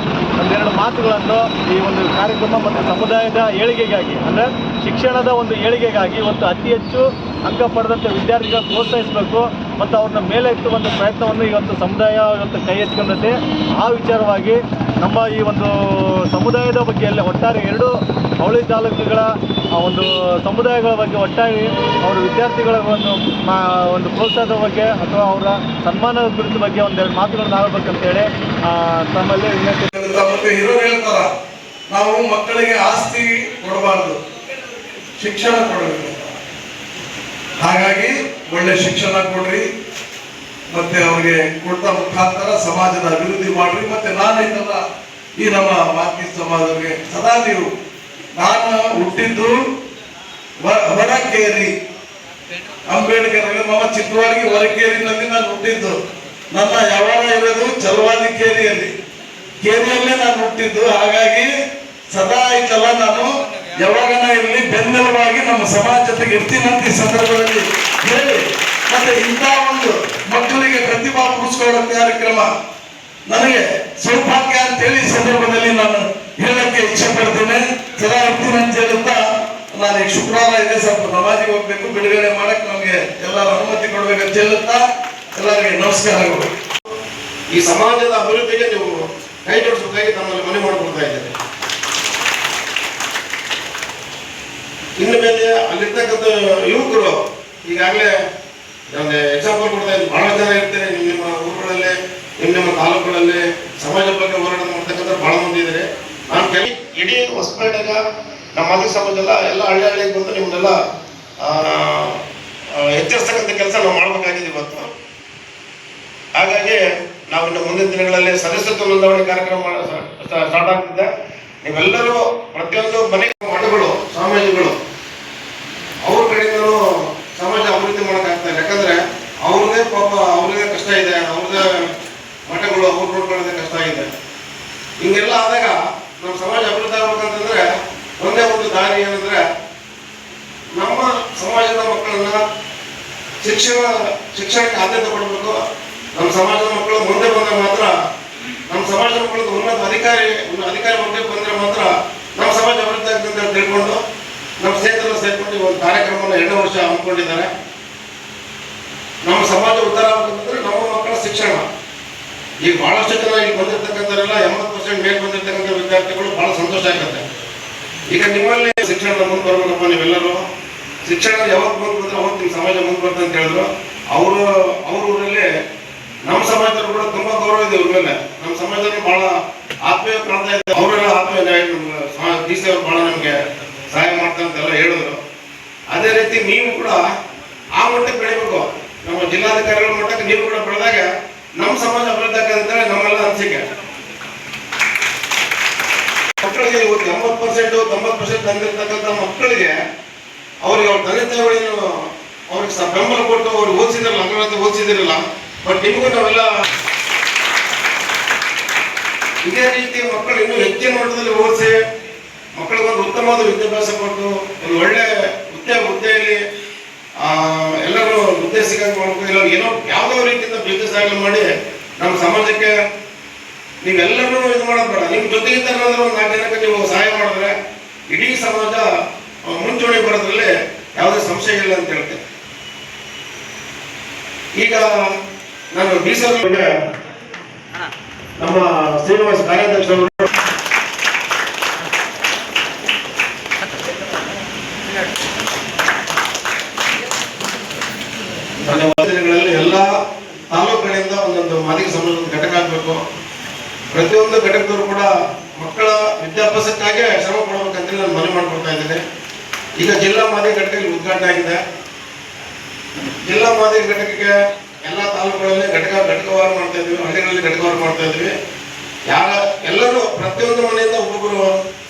ಒಂದೆರಡು ಮಾತುಗಳನ್ನು ಈ ಒಂದು ಕಾರ್ಯಕ್ರಮ ಮತ್ತು ಸಮುದಾಯದ ಏಳಿಗೆಗಾಗಿ, ಅಂದರೆ ಶಿಕ್ಷಣದ ಒಂದು ಏಳಿಗೆಗಾಗಿ ಇವತ್ತು ಅತಿ ಹೆಚ್ಚು ಅಂಕ ಪಡೆದಂಥ ವಿದ್ಯಾರ್ಥಿಗಳನ್ನ ಪ್ರೋತ್ಸಾಹಿಸಬೇಕು ಮತ್ತು ಅವ್ರನ್ನ ಮೇಲೆ ಇಟ್ಟುವಂಥ ಪ್ರಯತ್ನವನ್ನು ಇವತ್ತು ಸಮುದಾಯ ಇವತ್ತು ಕೈ ಎತ್ಕೊಂಡೈತೆ. ಆ ವಿಚಾರವಾಗಿ ನಮ್ಮ ಈ ಒಂದು ಸಮುದಾಯದ ಬಗ್ಗೆ ಎಲ್ಲ ಒಟ್ಟಾರೆ ಎರಡು ಅವಳಿ ತಾಲೂಕುಗಳ ಒಂದು ಸಮುದಾಯಗಳ ಬಗ್ಗೆ ಒಟ್ಟಾಗಿ ಅವರ ವಿದ್ಯಾರ್ಥಿಗಳ ಒಂದು ಒಂದು ಪ್ರೋತ್ಸಾಹದ ಬಗ್ಗೆ ಅಥವಾ ಅವರ ಸನ್ಮಾನದ ಕುರಿತ ಬಗ್ಗೆ ಒಂದೆರಡು ಮಾತುಗಳನ್ನು ಆಡಬೇಕಂತೇಳಿ ತಮ್ಮಲ್ಲಿ ವಿನಂತಿ ನಾವು ಮಕ್ಕಳಿಗೆ ಆಸ್ತಿ ಕೊಡಬಾರ್ದು, ಶಿಕ್ಷಣ ಕೊಡಬೇಕು. ಹಾಗಾಗಿ ಒಳ್ಳೆ ಶಿಕ್ಷಣ ಕೊಡ್ರಿ, ಮತ್ತೆ ಅವರಿಗೆ ಕೊಡ್ತಾ ಮುಖಾಂತರ ಸಮಾಜದ ಅಭಿವೃದ್ಧಿ ಮಾಡ್ರಿ, ಮತ್ತೆ ನಾನು ಈ ನಮ್ಮ ಮಾತಿ ಸಮಾಜಕ್ಕೆ ಸದಾ ನೀವು, ನಾನು ಹುಟ್ಟಿದ್ದು ವಡಕೇರಿ ಅಂಬೇಡ್ಕರ್ ನಮ್ಮ ಚಿತ್ರವಾಗಿ ಹೊರಕೇರಿನಲ್ಲಿ ನಾನು ಹುಟ್ಟಿದ್ದು. ನನ್ನ ಯಾವಾಗ ಇರೋದು? ಚಲವಾದಿ ಕೇರಿಯಲ್ಲಿ. ಕೇರಿಯಲ್ಲೇ ನಾನು ಹುಟ್ಟಿದ್ದು. ಹಾಗಾಗಿ ಸದಾ ಆಯ್ತಲ್ಲ ನಾನು? ಯಾವಾಗನ ಇರಲಿ ಬೆನ್ನೆಲುವಾಗಿ ನಮ್ಮ ಸಮಾಜ ಜೊತೆಗೆ ಇರ್ತೀನಂತ ಈ ಸಂದರ್ಭದಲ್ಲಿ ಹೇಳಿ. ಮತ್ತೆ ಇಂಥ ಒಂದು ಮಕ್ಕಳಿಗೆ ಪ್ರತಿಭಾ ಪುರಸ್ಕಾರ ಕಾರ್ಯಕ್ರಮ ನನಗೆ ಸೌಭಾಗ್ಯ ಅಂತೇಳಿ ಈ ಸಂದರ್ಭದಲ್ಲಿ ನಾನು ಹೇಳಕ್ಕೆ ಇಚ್ಛೆ ಪಡ್ತೇನೆ. ಸದಾ ಇರ್ತೀನಿ ಅಂತ ಹೇಳುತ್ತಾ, ನಾನು ಈಗ ಶುಕ್ರವಾರ ಇದೆ, ಸ್ವಲ್ಪ ನಮಾಜಿಗೆ ಹೋಗ್ಬೇಕು, ಬಿಡುಗಡೆ ಮಾಡಕ್ ನಮಗೆ ಎಲ್ಲರ ಅನುಮತಿ ಕೊಡ್ಬೇಕಂತ ಹೇಳುತ್ತಾ. ಎಲ್ಲರಿಗೆ ನಮಸ್ಕಾರಗಳು. ಈ ಸಮಾಜದ ಅಭಿವೃದ್ಧಿಗೆ ನೀವು ಕೈ ಜೋಡಿಸಬೇಕಾಗಿ ತಮ್ಮಲ್ಲಿ ಮನೆ ಮಾಡಿಕೊಡ್ತಾ ಇದ್ದೇನೆ. ಇನ್ನು ಮೇಲೆ ಅಲ್ಲಿರ್ತಕ್ಕಂಥ ಯುವಕರು, ಈಗಾಗಲೇ ಒಂದು ಎಕ್ಸಾಂಪಲ್ ಕೊಡ್ತಾ ಇದ್ದೀನಿ ಬಹಳ ಜನ ಇರ್ತಾರೆ ನಿಮ್ಮ ನಿಮ್ಮ ಊರುಗಳಲ್ಲಿ ನಿಮ್ಮ ನಿಮ್ಮ ತಾಲೂಕುಗಳಲ್ಲಿ ಸಮಾಜ ಬಗ್ಗೆ ಹೋರಾಟ ಮಾಡ್ತಕ್ಕಂಥ ಬಹಳ ಮಂದಿ ಇದ್ದಾರೆ ನಾನು ಕೆಲ ಇಡೀ ಹೊಸಪೇಟೆಗ ನಮ್ಮ ಮಾದರಿ ಸಮಾಜ ಎಲ್ಲ ಹಳ್ಳಿ ಹಳ್ಳಿಗೆ ಬಂದು ನಿಮ್ಮನ್ನೆಲ್ಲ ಎಚ್ಚರಿಸ್ತಕ್ಕಂಥ ಕೆಲಸ ನಾವು ಮಾಡಬೇಕಾಗಿದೆ ಇವತ್ತು. ಹಾಗಾಗಿ ನಾವು ಇನ್ನು ಮುಂದಿನ ದಿನಗಳಲ್ಲಿ ಸದಸ್ಯತ್ವ ನೋಂದಣಿ ಕಾರ್ಯಕ್ರಮ ಸ್ಟಾರ್ಟ್ ಆಗ್ತಿದೆ. ನೀವೆಲ್ಲರೂ ಪ್ರತಿಯೊಂದು ಮನೆ ಮಠಗಳು ಸ್ವಾಮೀಜಿಗಳು ಅವ್ರ ಕಡೆಯಿಂದಲೂ ಸಮಾಜ ಅಭಿವೃದ್ಧಿ ಮಾಡೋಕ್ಕಾಗ್ತಾ ಇಲ್ಲ ಯಾಕಂದ್ರೆ ಅವ್ರದೇ ಪಾಪ ಅವ್ರದೇ ಕಷ್ಟ ಇದೆ, ಅವ್ರದೇ ಮಠಗಳು, ಅವ್ರು ನೋಡ್ಕೊಳ್ಳೋದೇ ಕಷ್ಟ ಇದೆ. ಹಿಂಗೆಲ್ಲ ಆದಾಗ ನಮ್ಮ ಸಮಾಜ ಅಭಿವೃದ್ಧಿ ಆಗ್ಬೇಕಂತಂದ್ರೆ ಒಂದೇ ಒಂದು ದಾರಿ ಏನಂದ್ರೆ ನಮ್ಮ ಸಮಾಜದ ಮಕ್ಕಳನ್ನ ಶಿಕ್ಷಣ, ಶಿಕ್ಷಣಕ್ಕೆ ಆದ್ಯತೆ ಕೊಡಬೇಕು. ನಮ್ಮ ಸಮಾಜದ ಮಕ್ಕಳು ಮುಂದೆ ಬಂದ್ರೆ ಮಾತ್ರ ನಮ್ಮ ಸಮಾಜದ ಮಕ್ಕಳಿಗೆ ಉನ್ನತ ಅಧಿಕಾರಿ ಅಧಿಕಾರಿ ಮುಂದೆ ಬಂದ್ರೆ ಮಾತ್ರ ನಮ್ಮ ಸಮಾಜ ಅಭಿವೃದ್ಧಿ ಆಗ್ತದೆ ಅಂತ ತಿಳ್ಕೊಂಡು ನಮ್ಮ ಸೇರ್ಕೊಂಡು ಈ ಒಂದು ಕಾರ್ಯಕ್ರಮವನ್ನು ಎರಡು ವರ್ಷ ಹಮ್ಮಿಕೊಂಡಿದ್ದಾರೆ. ನಮ್ಮ ಸಮಾಜ ಉದ್ಧಾರ ಆಗುತ್ತಂದ್ರೆ ನಮ್ಮ ಮಕ್ಕಳ ಶಿಕ್ಷಣ. ಈಗ ಬಹಳಷ್ಟು ಜನ ಇಲ್ಲಿ ಬಂದಿರ್ತಕ್ಕಂಥವರೆಲ್ಲ ಎಂಬತ್ತು ಪರ್ಸೆಂಟ್ ಮೇಲೆ ಬಂದಿರತಕ್ಕಂಥ ವಿದ್ಯಾರ್ಥಿಗಳು ಬಹಳ ಸಂತೋಷ ಆಗುತ್ತೆ. ಈಗ ನಿಮ್ಮಲ್ಲಿ ಶಿಕ್ಷಣ ಮುಂದೆ ಬರ್ಬೇಕಪ್ಪ ನೀವೆಲ್ಲರೂ. ಶಿಕ್ಷಣ ಯಾವಾಗ ಮುಂದೆ ಬಂದ್ರೆ ಅವತ್ತು ನಿಮ್ಮ ಸಮಾಜ ಮುಂದೆ ಬರ್ತದೆ ಅಂತ ಹೇಳಿದ್ರು. ಅವರು, ಅವ್ರ ಊರಲ್ಲಿ ನಮ್ಮ ಸಮಾಜದವ್ರು ಕೂಡ ತುಂಬಾ ಗೌರವ ಇದೆ ಇವ್ರ ಮೇಲೆ. ನಮ್ಮ ಸಮಾಜದಲ್ಲಿ ಬಹಳ ಆತ್ಮೀಯ ಕಾಣ್ತಾ ಇದೆ. ಅವರೆಲ್ಲ ಆತ್ಮೀಯ ಡಿ ಸಿ ಅವರು ಬಹಳ ನಮಗೆ ಸಹಾಯ ಮಾಡ್ತಾರೆ ಅಂತೆಲ್ಲ ಹೇಳಿದ್ರು. ಅದೇ ರೀತಿ ನೀವು ಕೂಡ ಆ ಮಟ್ಟಕ್ಕೆ ಬೆಳಿಬೇಕು. ನಮ್ಮ ಜಿಲ್ಲಾಧಿಕಾರಿಗಳ ಮಟ್ಟಕ್ಕೆ ನೀವು ಕೂಡ ಬೆಳೆದಾಗ ನಮ್ಮ ಸಮಾಜ ಅಭಿವೃದ್ಧಿ ನಮ್ಮೆಲ್ಲ ಅನಿಸಿಕೆ. ಮಕ್ಕಳಿಗೆ ಇವತ್ತು ಎಂಬತ್ತು ಪರ್ಸೆಂಟ್ ತೊಂಬತ್ತು ಪರ್ಸೆಂಟ್ ತಂದಿರ್ತಕ್ಕಂಥ ಮಕ್ಕಳಿಗೆ ಅವ್ರಿಗೆ ಅವ್ರ ತಂದೆ ತಾಯಿಗಳೇನು ಅವ್ರಿಗೆ ಬೆಂಬಲ ಕೊಟ್ಟು ಅವ್ರು ಓದಿಸಿದ್ರಲ್ಲ ಅಂಗನವಾಡಿ ಓದಿಸಿದಿರಲ್ಲ, ಬಟ್ ನಿಮಗೂ ನಾವೆಲ್ಲ ಇದೇ ರೀತಿ ಮಕ್ಕಳು ಇನ್ನೂ ಹೆಚ್ಚಿನ ಮಟ್ಟದಲ್ಲಿ ಓದಿಸಿ ಮಕ್ಕಳಿಗೆ ಒಂದು ಉತ್ತಮವಾದ ವಿದ್ಯಾಭ್ಯಾಸ ಕೊಟ್ಟು ಒಂದು ಒಳ್ಳೆ ಹುದ್ದೆ ಹುದ್ದೆಯಲ್ಲಿ ಹುದ್ದೆ ಸಿಗಂಗೆ ಮಾಡ್ಬೇಕು ಏನೋ ಯಾವುದೋ ರೀತಿಯಿಂದ ಬಿಸ್ನೆಸ್ ಆಗಲಿ ಮಾಡಿ ನಮ್ಮ ಸಮಾಜಕ್ಕೆ ನೀವೆಲ್ಲರೂ ಇದು ಮಾಡೋದು ಬೇಡ. ನಿಮ್ಮ ಏನಾದರೂ ಒಂದು ನಾಲ್ಕು ಜನಕ್ಕೆ ನೀವು ಸಹಾಯ ಮಾಡಿದ್ರೆ ಇಡೀ ಸಮಾಜ ಮುಂಚೂಣಿ ಬರೋದ್ರಲ್ಲಿ ಯಾವುದೇ ಸಂಶಯ ಇಲ್ಲ ಅಂತ ಹೇಳ್ತೇನೆ. ಈಗ ನಾನು ಬೀಸಲ್ ನಮ್ಮ ಶ್ರೀನಿವಾಸ ಕಾರ್ಯಾಧ್ಯಕ್ಷರು ದಿನಗಳಲ್ಲಿ ಎಲ್ಲ ತಾಲೂಕುಗಳಿಂದ ಸಂಬಂಧ ಘಟಕ ಆಗಬೇಕು. ಪ್ರತಿಯೊಂದು ಘಟಕದವರು ಕೂಡ ಮಕ್ಕಳ ವಿದ್ಯಾಭ್ಯಾಸಕ್ಕಾಗಿ ಶ್ರಮ ಪಡಬೇಕಂತ ನಾನು ಮನವಿ ಮಾಡ್ಕೊಳ್ತಾ ಇದ್ದೇನೆ. ಈಗ ಜಿಲ್ಲಾ ಮಾದರಿ ಘಟಕ ಇಲ್ಲಿ ಉದ್ಘಾಟನೆ ಆಗಿದೆ. ಜಿಲ್ಲಾ ಮಾದರಿ ಘಟಕಕ್ಕೆ ಎಲ್ಲ ತಾಲೂಕುಗಳಲ್ಲಿ ಘಟಕ ಘಟಕವಾರು ಮಾಡ್ತಾ ಇದ್ವಿ, ಹಳ್ಳಿಗಳಲ್ಲಿ ಘಟಕವಾರು ಮಾಡ್ತಾ ಇದ್ವಿ. ಯಾರ ಎಲ್ಲರೂ ಪ್ರತಿಯೊಂದು ಮನೆಯಿಂದ ಒಬ್ಬೊಬ್ಬರು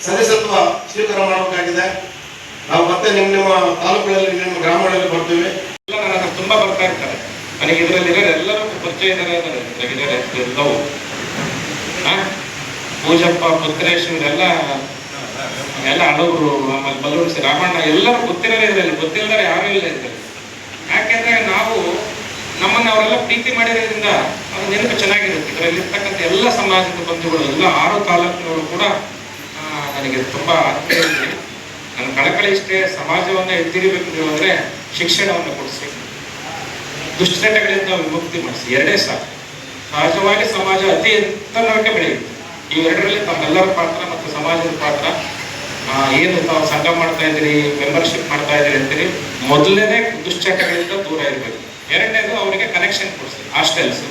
ಸದಸ್ಯತ್ವ ಸ್ವೀಕಾರ ಮಾಡಬೇಕಾಗಿದೆ. ನಾವು ಮತ್ತೆ ನಿಮ್ಮ ನಿಮ್ಮ ತಾಲೂಕುಗಳಲ್ಲಿ, ನಿಮ್ಮ ಗ್ರಾಮಗಳಲ್ಲಿ ಬರ್ತೀವಿ. ಎಲ್ಲ ನನಗೆ ತುಂಬಾ ಬರ್ತಾ ಇರ್ತಾರೆ. ನನಗೆ ಇದರಲ್ಲಿ ಎಲ್ಲರೂ ಪರಿಚಯ ಇದ್ದಾರೆ. ಎಲ್ಲವೂ? ಪೂಜಪ್ಪ, ಪುತ್ರೇಶ್ ಇವರೆಲ್ಲ, ಎಲ್ಲ ಹಳವರು ಆಮೇಲೆ ಬಲೂರಿಸಿ ರಾಮಣ್ಣ ಎಲ್ಲರೂ ಗೊತ್ತಿರೋದೇ ಇದರಲ್ಲಿ. ಗೊತ್ತಿಲ್ಲದಾರೆ ಯಾರು ಇಲ್ಲ ಇದರಲ್ಲಿ. ಯಾಕೆಂದ್ರೆ ನಾವು ನಮ್ಮನ್ನ ಅವರೆಲ್ಲ ಪ್ರೀತಿ ಮಾಡಿರೋದ್ರಿಂದ ಅದು ನೆನಪು ಚೆನ್ನಾಗಿರುತ್ತೆ. ಇದರಲ್ಲಿ ಇರ್ತಕ್ಕಂಥ ಎಲ್ಲ ಸಮಾಜದ ಬಂಧುಗಳು, ಎಲ್ಲ ಆರು ತಾಲೂಕಿನವರು ಕೂಡ ನನಗೆ ತುಂಬಾ ಆತ್ಮೀಯ. ನನ್ನ ಕಳಕಳಿ ಇಷ್ಟೇ ಸಮಾಜವನ್ನ ಎತ್ತಿರಿಬೇಕು ಅಂದ್ರೆ ಶಿಕ್ಷಣವನ್ನು ಕೊಡಿಸಿ ದುಶ್ಚಟಗಳಿಂದ ವಿಮುಕ್ತಿ ಮಾಡಿಸಿ. ಎರಡೇ ಸಾಕು. ಸಹಜವಾಗಿ ಸಮಾಜ ಅತಿ ಎತ್ತರಕ್ಕೆ ಬೆಳೆಯುತ್ತೆ. ಈ ಎರಡರಲ್ಲಿ ತಮ್ಮೆಲ್ಲರ ಪಾತ್ರ ಮತ್ತು ಸಮಾಜದ ಪಾತ್ರ ಏನು ತಾವು ಸಂಘ ಮಾಡ್ತಾ ಇದ್ದೀರಿ ಮೆಂಬರ್ಶಿಪ್ ಮಾಡ್ತಾ ಇದ್ದೀರಿ ಅಂತೀರಿ, ಮೊದಲನೇ ದುಶ್ಚಟಗಳಿಂದ ದೂರ ಇರಬೇಕು. ಎರಡನೇದು ಅವರಿಗೆ ಕನೆಕ್ಷನ್ ಕೊಡಿಸಿ. ಹಾಸ್ಟೆಲ್ಸ್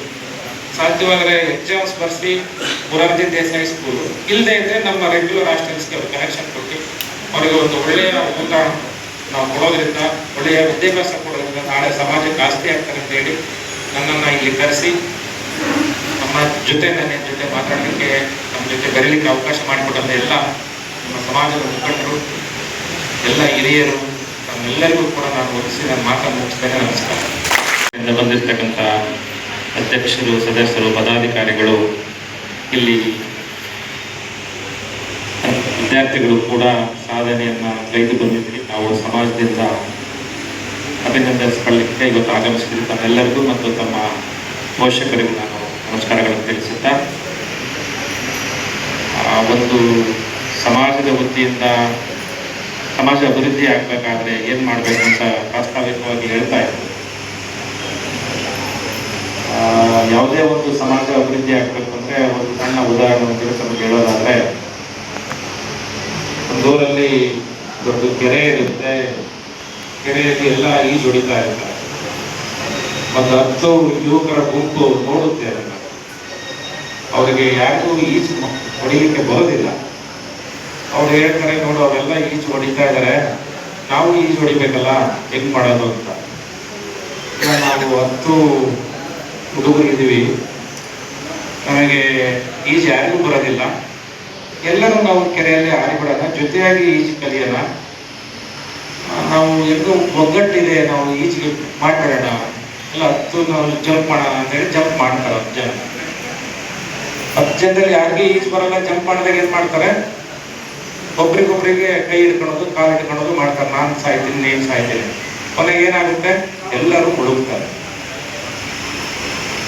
ಸಾಧ್ಯವಾದರೆ ಎಕ್ಸಾಮ್ಸ್ ಬರ್ಸಿ ಮುರಾರ್ಜಿ ದೇಸಾಯಿ ಸ್ಕೂಲು ಇಲ್ಲದೆ ಇದ್ರೆ ನಮ್ಮ ರೆಗ್ಯುಲರ್ ಹಾಸ್ಟೆಲ್ಸ್ಗೆ ಅವ್ರು ಕನೆಕ್ಷನ್ ಕೊಟ್ಟು ಅವರಿಗೆ ಒಂದು ಒಳ್ಳೆಯ ಊಟ ನಾವು ಕೊಡೋದ್ರಿಂದ ಒಳ್ಳೆಯ ವಿದ್ಯಾಭ್ಯಾಸ ಕೊಡೋದ್ರಿಂದ ನಾಳೆ ಸಮಾಜಕ್ಕೆ ಆಸ್ತಿ ಆಗ್ತಾರೆ ಅಂತ ಹೇಳಿ ನನ್ನನ್ನು ಇಲ್ಲಿ ಕರೆಸಿ ನಮ್ಮ ಜೊತೆ ನನ್ನ ಜೊತೆ ಮಾತಾಡಲಿಕ್ಕೆ ನಮ್ಮ ಜೊತೆ ಬರೀಲಿಕ್ಕೆ ಅವಕಾಶ ಮಾಡಿಕೊಟ್ಟಂತ ಎಲ್ಲ ನಮ್ಮ ಸಮಾಜದ ಮುಖಂಡರು, ಎಲ್ಲ ಹಿರಿಯರು, ನಮ್ಮೆಲ್ಲರಿಗೂ ಕೂಡ ನಾನು ಒದಿಸಿ ನನ್ನ ಮಾತನ್ನು ಮುಗಿಸ್ತೇನೆ. ನಮಸ್ಕಾರ. ಬಂದಿರತಕ್ಕಂಥ ಅಧ್ಯಕ್ಷರು, ಸದಸ್ಯರು, ಪದಾಧಿಕಾರಿಗಳು, ಇಲ್ಲಿ ವಿದ್ಯಾರ್ಥಿಗಳು ಕೂಡ ಸಾಧನೆಯನ್ನ ತೆಗೆದು ಬಂದಿದ್ರಿ ನಾವು ಸಮಾಜದಿಂದ ಅಭಿನಂದಿಸಿಕೊಳ್ಳಿಕ್ಕೆ ಇವತ್ತು ಆಗಮಿಸಿದ್ರಿ ತಮ್ಮೆಲ್ಲರಿಗೂ ಮತ್ತು ತಮ್ಮ ಪೋಷಕರಿಗೂ ನಾನು ನಮಸ್ಕಾರಗಳನ್ನು ತಿಳಿಸುತ್ತಾ ಒಂದು ಸಮಾಜದ ವೃತ್ತಿಯಿಂದ ಸಮಾಜ ಅಭಿವೃದ್ಧಿ ಆಗಬೇಕಾದ್ರೆ ಏನು ಮಾಡಬೇಕು ಅಂತ ಪ್ರಾಸ್ತಾವಿಕವಾಗಿ ಹೇಳ್ತಾ ಇದ್ದೀನಿ ಆ, ಯಾವುದೇ ಒಂದು ಸಮಾಜ ಅಭಿವೃದ್ಧಿ ಆಗಬೇಕು ಅಂದ್ರೆ ಒಂದು ಸಣ್ಣ ಉದಾಹರಣೆ ತಿಳಿಸಲು ಹೇಳೋದಾದ್ರೆ ಒಂದು ಊರಲ್ಲಿ ದೊಡ್ಡ ಕೆರೆ ಇರುತ್ತೆ. ಕೆರೆಯಲ್ಲಿ ಎಲ್ಲ ಈಜು ಹೊಡಿತಾ ಇರ್ತಾರೆ. ಒಂದು ಹತ್ತು ಯುವಕರ ಗುಂಪು ನೋಡುತ್ತೆ ಅದನ್ನ. ಅವರಿಗೆ ಯಾರಿಗೂ ಈಜು ಹೊಡಿಲಿಕ್ಕೆ ಬರೋದಿಲ್ಲ. ಅವ್ರು ಹೇಳ್ತಾರೆ ನೋಡು ಅವರೆಲ್ಲ ಈಜು ಹೊಡಿತಾ ಇದ್ದಾರೆ ನಾವು ಈಜು ಹೊಡಿಬೇಕಲ್ಲ, ಹೆಂಗ್ ಮಾಡೋದು ಅಂತ. ನಾವು ಹತ್ತು ಹುಡುಗರಿದ್ದೀವಿ. ನಮಗೆ ಈಜು ಯಾರಿಗೂ ಬರೋದಿಲ್ಲ. ಎಲ್ಲರೂ ನಾವು ಕೆರೆಯಲ್ಲಿ ಆಡಿಬಿಡೋಣ ಜೊತೆಯಾಗಿ ಈಜು ಕಲಿಯೋಣ. ನಾವು ಎಲ್ಲರೂ ಒಗ್ಗಟ್ಟಿದೆ ನಾವು ಈಜಿಗೆ ಮಾಡ್ಬಿಡೋಣ. ಎಲ್ಲ ಹತ್ತು ನಾವು ಜಂಪ್ ಮಾಡೋಣ ಅಂತೇಳಿ ಜಂಪ್ ಮಾಡ್ತಾರೆ ಹತ್ತು ಜನ. ಹತ್ತು ಜನದಲ್ಲಿ ಯಾರಿಗೆ ಈಜು ಬರಲ್ಲ, ಜಂಪ್ ಮಾಡಿದಾಗ ಏನು ಮಾಡ್ತಾರೆ? ಒಬ್ರಿಗೊಬ್ರಿಗೆ ಕೈ ಹಿಡ್ಕೊಳೋದು, ಕಾಲು ಹಿಡ್ಕೊಳೋದು ಮಾಡ್ತಾರೆ. ನಾನು ಸಾಯ್ತೀನಿ, ನೀನು ಸಾಯ್ತೀನಿ. ಕೊನೆಗೆ ಏನಾಗುತ್ತೆ? ಎಲ್ಲರೂ ಮುಳುಗ್ತಾರೆ.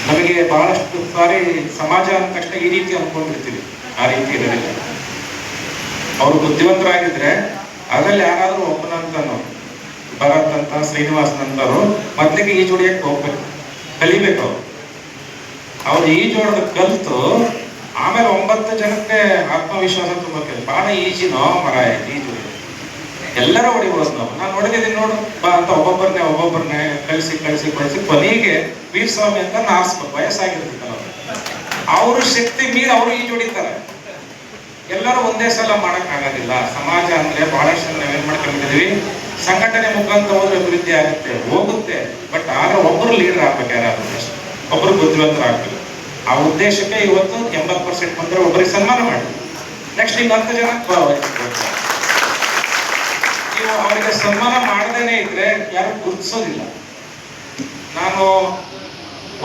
ನಮಗೆ ಬಹಳಷ್ಟು ಸಾರಿ ಸಮಾಜ ಅಂದ ತಕ್ಷಣ ಈ ರೀತಿ ಅನ್ಕೊಂಡಿರ್ತೀವಿ ಆ ರೀತಿ ಇರಲಿಲ್ಲ ಅವರು ಬುದ್ಧಿವಂತರಾಗಿದ್ರೆ ಅದರಲ್ಲಿ ಯಾರಾದರೂ ಒಬ್ಬನಂತನು ಭರತ್ ಅಂತ ಶ್ರೀನಿವಾಸನಂತರು ಮೊದ್ಲಿಗೆ ಜೋಡಿಯಕ್ಕೆ ಹೊಡಿಯಕ್ಕೆ ಹೋಗ್ಬೇಕು, ಕಲಿಬೇಕು ಅವ್ರು. ಅವ್ರು ಈ ಜೋಡದ ಕಲ್ತು ಆಮೇಲೆ ಒಂಬತ್ತು ಜನಕ್ಕೆ ಆತ್ಮವಿಶ್ವಾಸ ತುಂಬಕ್ಕೆ ಬಹಳ ಈಜಿನೋ ಮರ ಈಜು ಎಲ್ಲರೂ ಹೊಡಿಬೋದು ನಾವು ನಾನು ನೋಡಿದ್ದೀನಿ ನೋಡು, ಬಾ ಅಂತ ಒಬ್ಬೊಬ್ಬರನ್ನೇ ಒಬ್ಬೊಬ್ಬರನ್ನೇ ಕಳಿಸಿ ಕಳಿಸಿ ಕಳಿಸಿ ಕೊನೆಗೆ ವೀರ್ ಸ್ವಾಮಿ ಅಂತ ನಾರ್ಸ್ಬೇಕು ವಯಸ್ಸಾಗಿರ್ತಿತ್ತಲ್ಲ ಅವ್ರ. ಶಕ್ತಿ ಮೀರಿ ಅವರು ಈ ಜೋಡಿತಾರೆ ಎಲ್ಲರೂ ಒಂದೇ ಸಲ ಮಾಡಕ್ ಆಗೋದಿಲ್ಲ. ಸಮಾಜ ಅಂದ್ರೆ ಬಹಳಷ್ಟು ನಾವೇನ್ ಮಾಡ್ಕೊಂಡಿದೀವಿ ಸಂಘಟನೆ ಮುಖಾಂತರ ಹೋದ್ರೆ ಅಭಿವೃದ್ಧಿ ಆಗುತ್ತೆ, ಹೋಗುತ್ತೆ. ಬಟ್ ಆದ್ರೆ ಒಬ್ಬರು ಲೀಡರ್ ಆಗ್ಬೇಕು ಯಾರಾದ್ರೂ ಅಷ್ಟೇ. ಒಬ್ಬರು ಬುದ್ಧಿವಂತರಾಗ್ಬೇಕು ಆ ಉದ್ದೇಶಕ್ಕೆ ಇವತ್ತು ಎಂಬತ್ತು ಪರ್ಸೆಂಟ್ ಬಂದ್ರೆ ಒಬ್ಬರಿಗೆ ಸನ್ಮಾನ ಮಾಡಿ. ನೆಕ್ಸ್ಟ್ ಇನ್ನು ಹತ್ತು ಜನ? ನೀವು ಅವರಿಗೆ ಸನ್ಮಾನ ಮಾಡದೇನೆ ಇದ್ರೆ ಯಾರು ಗುರುತಿಸೋದಿಲ್ಲ. ನಾನು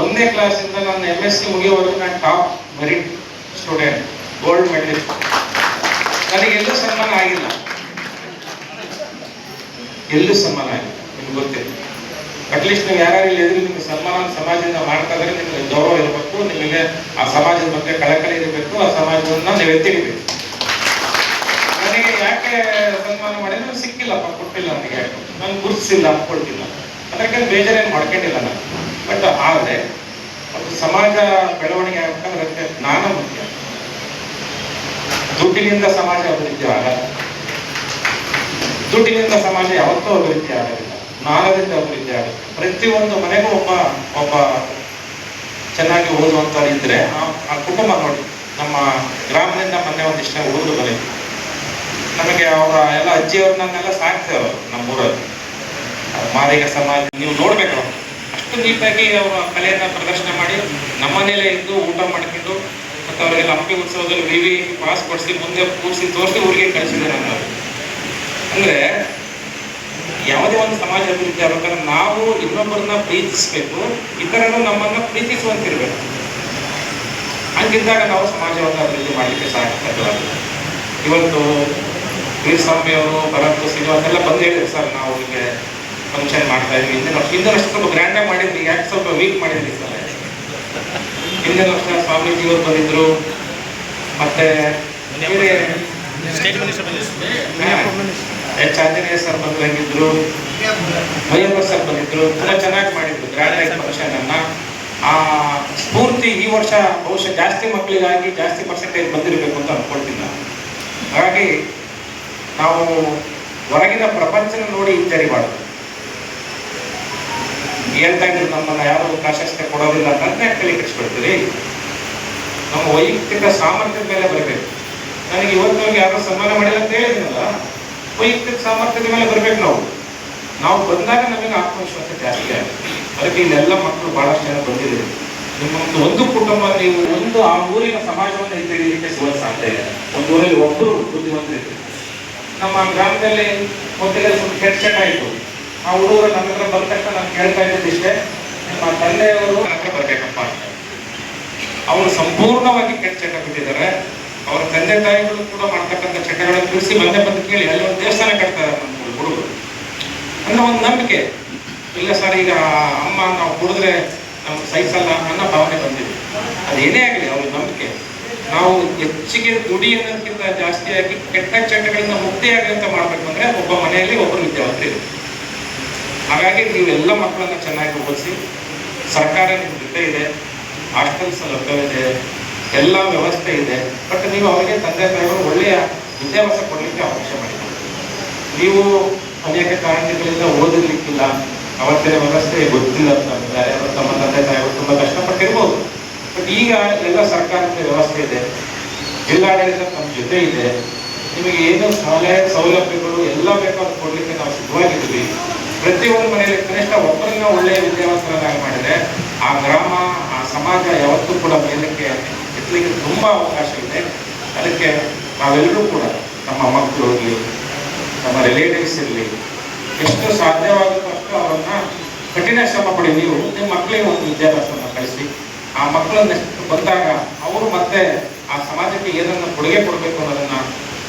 ಒಂದನೇ ಕ್ಲಾಸಿಂದ ನಾನು ಎಂ ಎಸ್ ಸಿ ಮುಗಿಯೋವರೆಗೂ ನಾನು top merit student gold medalist ನನಗೆ ಎಲ್ಲೂ ಸನ್ಮಾನ ಆಗಿಲ್ಲ. ಎಲ್ಲೂ ಸನ್ಮಾನ ಆಗಿಲ್ಲ? ನಿಮ್ಗೆ ಗೊತ್ತಿಲ್ಲ ಅಟ್ಲೀಸ್ಟ್ ನೀವು ಯಾರು ಇಲ್ಲಿ ಎದುರು ನಿಮ್ಗೆ ಸನ್ಮಾನ ಸಮಾಜದಿಂದ ಮಾಡ್ತಾ ನಿಮ್ಗೆ ಗೌರವ ಇರಬೇಕು, ನಿಮಗೆ ಆ ಸಮಾಜದ ಬಗ್ಗೆ ಕಳಕಳಿ ಇರಬೇಕು, ಆ ಸಮಾಜವನ್ನ ನೀವು ಎತ್ತಿಡಬೇಕು. ನನಗೆ ಯಾಕೆ ಸನ್ಮಾನ ಮಾಡಿದ್ರೆ? ಸಿಕ್ಕಿಲ್ಲಪ್ಪ, ಕೊಟ್ಟಿಲ್ಲ ನನಗೆ ನಾನು ಗುರುತಿಸಿಲ್ಲ ಕೊಡ್ತಿಲ್ಲ ಅದಕ್ಕೆ ಬೇಜಾರೇನು ಮಾಡ್ಕೊಂಡಿಲ್ಲ ನಾನು. ಬಟ್ ಆದರೆ ಒಂದು ಸಮಾಜ ಬೆಳವಣಿಗೆ ಆಗ್ಬೇಕಂದ್ರೆ ಅದಕ್ಕೆ ಜ್ಞಾನ ಮುಖ್ಯ. ದುಡ್ಡಿನಿಂದ ಸಮಾಜ ಅಭಿವೃದ್ಧಿ ಆಗಲ್ಲ ದುಡ್ಡಿನಿಂದ ಸಮಾಜ ಯಾವತ್ತೂ ಅಭಿವೃದ್ಧಿ ಆಗೋದಿಲ್ಲ ಜ್ಞಾನದಿಂದ ಅಭಿವೃದ್ಧಿ ಆಗುತ್ತೆ ಪ್ರತಿಯೊಂದು ಮನೆಗೂ ಒಬ್ಬ ಒಬ್ಬ ಚೆನ್ನಾಗಿ ಓದುವಂಥವ್ರು ಇದ್ರೆ ಆ- ಕುಟುಂಬ ನೋಡಿ, ನಮ್ಮ ಗ್ರಾಮದಿಂದ ಮೊನ್ನೆ ಒಂದಿಷ್ಟ ಓದು ಬರೀ ನಮಗೆ ಅವರ ಎಲ್ಲ ಅಜ್ಜಿಯವ್ರನ್ನೆಲ್ಲ ಸಾಕ್ತೇವೆ ನಮ್ಮೂರಲ್ಲಿ. ಮಾದಿಗ ಸಮಾಜ, ನೀವು ನೋಡ್ಬೇಕು. ಅಷ್ಟು ನೀಟಾಗಿ ಅವರು ಕಲೆಯನ್ನು ಪ್ರದರ್ಶನ ಮಾಡಿ ನಮ್ಮನೇಲೆ ಇದ್ದು ಊಟ ಮಾಡ್ಕೊಂಡು ಮತ್ತು ಅವರಿಗೆಲ್ಲ ಹಂಪಿ ಉತ್ಸವದಲ್ಲಿ ವಿ ವಿ ಪಾಸ್ ಕೊಡಿಸಿ ಮುಂದೆ ಕೂರಿಸಿ ತೋರಿಸಿ ಊರಿಗೆ ಕಳಿಸಿದ್ದಾರೆ ಅನ್ನೋದು. ಅಂದ್ರೆ ಯಾವುದೇ ಒಂದು ಸಮಾಜ ಅಭಿವೃದ್ಧಿ ಆಗ್ಬೇಕಾದ್ರೆ ನಾವು ಇನ್ನೊಬ್ಬರನ್ನ ಪ್ರೀತಿಸ್ಬೇಕು ಇತರರು ನಮ್ಮನ್ನ ಪ್ರೀತಿಸುವಂತಿರ್ಬೇಕು. ಹಂಗಿದ್ದಾಗ ನಾವು ಸಮಾಜವನ್ನು ಅಭಿವೃದ್ಧಿ ಮಾಡಲಿಕ್ಕೆ ಸಾಧ್ಯವಾಗುತ್ತೆ ಇವತ್ತು ವೀರಸ್ವಾಮಿಯವರು, ಭರತ್ ಶ್ರೀನಿವಾಸ್ ಎಲ್ಲ ಬಂದು ಹೇಳಿದ್ರು, ಸರ್, ನಾವು ಹೀಗೆ ಫಂಕ್ಷನ್ ಮಾಡ್ತಾ ಇದ್ವಿ. ಹಿಂದಿನ ವರ್ಷ ಹಿಂದಿನ ವರ್ಷ ಸ್ವಲ್ಪ ಗ್ರ್ಯಾಂಡಾಗಿ ಮಾಡಿದ್ವಿ. ಯಾಕೆ ಸ್ವಲ್ಪ ವೀಕ್ ಮಾಡಿದ್ವಿ ಸರ್? ಹಿಂದಿನ ವರ್ಷ ಸ್ವಾಮೀಜಿಯವರು ಬಂದಿದ್ರು. ಮತ್ತೆ ಎಚ್ ಆಂಜನೇಯ ಸರ್ ಬಂದಿದ್ರು ಮಯ್ಯಪ್ಪ ಸರ್ ಬಂದಿದ್ರು. ತುಂಬಾ ಚೆನ್ನಾಗಿ ಮಾಡಿದ್ರು. ಗ್ರ್ಯಾಂಡ್ ಆಗಿ ಫಂಕ್ಷನ್ ಅನ್ನ. ಆ ಸ್ಫೂರ್ತಿ ಈ ವರ್ಷ ಬಹುಶಃ ಜಾಸ್ತಿ ಮಕ್ಕಳಿಗಾಗಿ ಜಾಸ್ತಿ ಪರ್ಸೆಂಟೇಜ್ ಬಂದಿರಬೇಕು ಅಂತ ಅನ್ಕೊಳ್ತೀನಿ ನಾನು ಹಾಗಾಗಿ ನಾವು ಹೊರಗಿನ ಪ್ರಪಂಚನ ನೋಡಿ ಹಿಂಜರಿಬಾರ್ದು. ಹೇಳ್ತಾ ಇದ್ರು ನಮ್ಮನ್ನ, ಯಾರು ಪ್ರಾಶಸ್ತ್ಯ ಕೊಡೋದಿಲ್ಲ ಅಂತ ತಲೆ ಕೆಡಿಸ್ಬಿಡ್ತೀರಿ ನಮ್ಮ ವೈಯಕ್ತಿಕ ಸಾಮರ್ಥ್ಯದ ಮೇಲೆ ಬರಬೇಕು. ನನಗೆ ಇವತ್ತು ಯಾರು ಸನ್ಮಾನ ಮಾಡಿಲ್ಲ ಅಂತ ಹೇಳಿದ್ನಲ್ಲ, ವೈಯಕ್ತಿಕ ಸಾಮರ್ಥ್ಯದ ಮೇಲೆ ಬರ್ಬೇಕು ನಾವು. ನಾವು ಬಂದಾಗ ನಮಗೆ ಆತ್ಮವಿಶ್ವಾಸ ಜಾಸ್ತಿ ಆಗುತ್ತೆ. ಅದಕ್ಕೆ ಇಲ್ಲೆಲ್ಲ ಮಕ್ಕಳು ಬಹಳಷ್ಟು ಜನ ಬಂದಿದ್ದೀರಿ. ನಿಮ್ಮ ಒಂದು ಕುಟುಂಬ, ನೀವು ಒಂದು ಆ ಊರಿನ ಸಮಾಜವನ್ನು ಎತ್ತಿಡಲಿಕ್ಕೆ ಸಿಗುವ ಸಾಧ್ಯ ಇದೆ ಒಂದು ಊರಲ್ಲಿ ಒಬ್ಬರು ಬುದ್ಧಿವಂತರಿದ್ದಾರೆ ನಮ್ಮ ಗ್ರಾಮದಲ್ಲಿ ಮೊದಲೇ ಸ್ವಲ್ಪ ಕೆಟ್ಟ ಆಯಿತು. ಆ ಹುಡುಗರು ನನ್ನ ಹತ್ರ ಇಷ್ಟೇ. ಇದ್ದಿದ್ದಿಷ್ಟೇ ನಿಮ್ಮ ತಂದೆಯವರು ಬರ್ಬೇಕಪ್ಪ ಅಂತ. ಅವರು ಸಂಪೂರ್ಣವಾಗಿ ಕೆಟ್ಟ ಚಟ ಬಿಟ್ಟಿದ್ದಾರೆ. ಅವರ ತಂದೆ ತಾಯಿಗಳು ಕೂಡ ಮಾಡ್ತಕ್ಕಂಥ ಚಟಗಳನ್ನು ತಿಳಿಸಿ ಬಂದೆ ಬಂದು ಕೇಳಿ, ಅಲ್ಲಿ ಒಂದು ದೇವಸ್ಥಾನ ಕಟ್ತಾರೆ ನಮ್ಮ ಹುಡುಗರು. ಅನ್ನೋ ಒಂದು ನಂಬಿಕೆ. ಇಲ್ಲ ಸರ್, ಈಗ ಅಮ್ಮ ನಾವು ಕುಡಿದ್ರೆ ನಮ್ಗೆ ಸಹಿಸಲ್ಲ ಅನ್ನೋ ಭಾವನೆ ಬಂದಿದೆ. ಅದೇನೇ ಆಗಲಿ, ಅವ್ರ ನಂಬಿಕೆ. ನಾವು ಹೆಚ್ಚಿಗೆ ದುಡಿ ಅನ್ನೋದಕ್ಕಿಂತ ಜಾಸ್ತಿಯಾಗಿ ಕೆಟ್ಟ ಚಟಗಳಿಂದ ಅಂತ ಮಾಡ್ಬೇಕು ಅಂದ್ರೆ ಒಬ್ಬ ಮನೆಯಲ್ಲಿ ಒಬ್ಬರು ವಿದ್ಯಾವಂತರು ಇರುತ್ತೆ ಹಾಗಾಗಿ ನೀವೆಲ್ಲ ಮಕ್ಕಳನ್ನ ಚೆನ್ನಾಗಿ ಓದಿಸಿ, ಸರ್ಕಾರ ನಿಮ್ಮ ಜೊತೆ ಇದೆ, ಹಾಸ್ಟೆಲ್ಸ್ ಲಭ್ಯವಿದೆ ಎಲ್ಲ ವ್ಯವಸ್ಥೆ ಇದೆ ಬಟ್ ನೀವು ಅವರಿಗೆ ತಂದೆ ತಾಯಿಗಳು ಒಳ್ಳೆಯ ವಿದ್ಯಾಭ್ಯಾಸ ಕೊಡಲಿಕ್ಕೆ ಅವಕಾಶ ಮಾಡಿಕೊಡಿ. ನೀವು ಅನೇಕ ಕಾರಣಗಳಿಂದ ಓದಿರ್ಲಿಕ್ಕಿಲ್ಲ, ಅವತ್ತಿನ ವ್ಯವಸ್ಥೆ ಗೊತ್ತಿಲ್ಲ ಅಂತಂದ್ರೆ ಅವರು ತಮ್ಮ ತಂದೆ ತಾಯಿಗಳು ತುಂಬಾ ಕಷ್ಟಪಟ್ಟಿರ್ಬೋದು. ಬಟ್ ಈಗ ಎಲ್ಲ ಸರ್ಕಾರದ ವ್ಯವಸ್ಥೆ ಇದೆ, ಜಿಲ್ಲಾಡಳಿತ ನಮ್ಮ ಜೊತೆ ಇದೆ, ನಿಮಗೆ ಏನು ಸಲಹೆ ಸೌಲಭ್ಯಗಳು ಎಲ್ಲ ಬೇಕಾದ್ರೂ ಕೊಡ್ಲಿಕ್ಕೆ ನಾವು ಸಿದ್ಧವಾಗಿದ್ದೀವಿ. ಪ್ರತಿಯೊಂದು ಮನೆಯಲ್ಲಿ ಕನಿಷ್ಠ ಒಬ್ಬರನ್ನ ಒಳ್ಳೆಯ ವಿದ್ಯಾವಂತರನ್ನಾಗಿ ಮಾಡಿದ್ರೆ ಆ ಗ್ರಾಮ, ಆ ಸಮಾಜ ಯಾವತ್ತೂ ಕೂಡ ಮೇಲಕ್ಕೆ ಎತ್ತಲಿಕ್ಕೆ ತುಂಬ ಅವಕಾಶ ಇದೆ. ಅದಕ್ಕೆ ನಾವೆಲ್ಲರೂ ಕೂಡ ನಮ್ಮ ಮಕ್ಕಳು ಇರಲಿ ನಮ್ಮ ರಿಲೇಟಿವ್ಸ್ ಇರಲಿ, ಎಷ್ಟು ಸಾಧ್ಯವಾಗುತ್ತೋ ಅಷ್ಟು ಅವರನ್ನ ಕಠಿಣ ಶ್ರಮ ಪಡಿ ನೀವು ನಿಮ್ಮ ಮಕ್ಕಳಿಗೆ ಒಂದು ವಿದ್ಯಾಭ್ಯಾಸವನ್ನು ಕಳಿಸಿ, ಆ ಮಕ್ಕಳನ್ನ ಬಂದಾಗ ಅವರು ಮತ್ತೆ ಆ ಸಮಾಜಕ್ಕೆ ಏನನ್ನ ಕೊಡುಗೆ ಕೊಡಬೇಕು ಅನ್ನೋದನ್ನ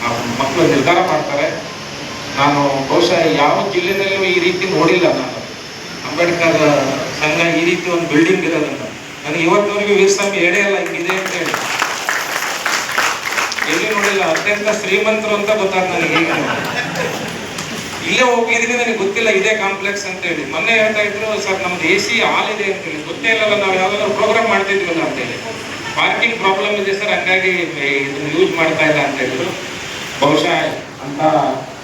ಆ ಮಕ್ಕಳು ನಿರ್ಧಾರ ಮಾಡ್ತಾರೆ. ನಾನು ಬಹುಶಃ ಯಾವ ಜಿಲ್ಲೆದಲ್ಲೂ ಈ ರೀತಿ ನೋಡಿಲ್ಲ ನಾನು. ಅಂಬೇಡ್ಕರ್ ಸಂಘ ಈ ರೀತಿ ಒಂದು ಬಿಲ್ಡಿಂಗ್ ಇರೋದನ್ನ. ನನಗೆ ಇವತ್ತಿನವರೆಗೂ ವೀರಸ್ವಾಮಿ ಹೇಳೇ ಇಲ್ಲ, ಹಿಂಗಿದೆ ಅಂತ ಹೇಳಿ. ಎಲ್ಲಿ ನೋಡಿಲ್ಲ, ಅತ್ಯಂತ ಶ್ರೀಮಂತರು ಅಂತ ಗೊತ್ತಾಗ ನನಗೆ ಇಲ್ಲೇ ಹೋಗಿದ್ದೀನಿ ನನಗೆ ಗೊತ್ತಿಲ್ಲ, ಇದೇ ಕಾಂಪ್ಲೆಕ್ಸ್ ಅಂತ ಹೇಳಿ. ಮೊನ್ನೆ ಹೇಳ್ತಾ ಇದ್ರು, ಸರ್, ನಮ್ದು ಎ ಸಿ ಹಾಲ್ ಇದೆ ಅಂತ ಹೇಳಿ. ಗೊತ್ತೇ ಇಲ್ಲಲ್ಲ, ನಾವು ಯಾವ್ದಾದ್ರು ಪ್ರೋಗ್ರಾಮ್ ಮಾಡ್ತಿದ್ವಲ್ಲ ಅಂತ ಹೇಳಿ. ಪಾರ್ಕಿಂಗ್ ಪ್ರಾಬ್ಲಮ್ ಇದೆ, ಸರ್, ಹಂಗಾಗಿ ಇದನ್ನ ಯೂಸ್ ಮಾಡ್ತಾ ಇಲ್ಲ ಅಂತ ಹೇಳಿದ್ರು. ಬಹುಶಃ ಅಂತ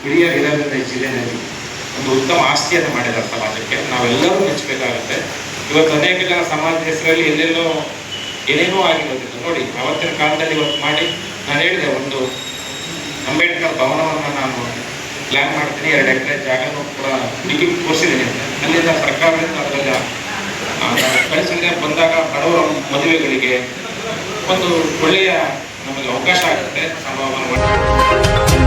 ಇರೋದ್ರಿಂದ ಈ ಜಿಲ್ಲೆಯಲ್ಲಿ ಒಂದು ಉತ್ತಮ ಆಸ್ತಿಯನ್ನು ಮಾಡಿದ್ದಾರೆ ಸಮಾಜಕ್ಕೆ ನಾವೆಲ್ಲರೂ ಮೆಚ್ಚಬೇಕಾಗುತ್ತೆ. ಇವತ್ತು ಅನೇಕ ಜನ ಸಮಾಜದ ಹೆಸರಲ್ಲಿ ಎಲ್ಲೆಲ್ಲೋ ಏನೇನೋ ಆಗಿರೋದಿಲ್ಲ ನೋಡಿ ಅವತ್ತಿನ ಕಾಲದಲ್ಲಿ ಇವತ್ತು ಮಾಡಿ ನಾನು ಹೇಳಿದೆ, ಒಂದು ಅಂಬೇಡ್ಕರ್ ಭವನವನ್ನು ನಾನು ಪ್ಲ್ಯಾನ್ ಮಾಡ್ತೀನಿ. ಎರಡು ಎಕರೆ ಜಾಗನೂ ಕೂಡ ಹುಡುಕಿ ತೋರಿಸಿದ್ದೀನಿ. ಅಲ್ಲಿಂದ ಸರ್ಕಾರದಿಂದ ಅದರಲ್ಲಿ ಕಳಿಸಿದ್ರೆ ಬಂದಾಗ ಬಡವರ ಮದುವೆಗಳಿಗೆ ಒಂದು ಒಳ್ಳೆಯ ನಮಗೆ ಅವಕಾಶ ಆಗುತ್ತೆ. ಸಂಭಾವನೆ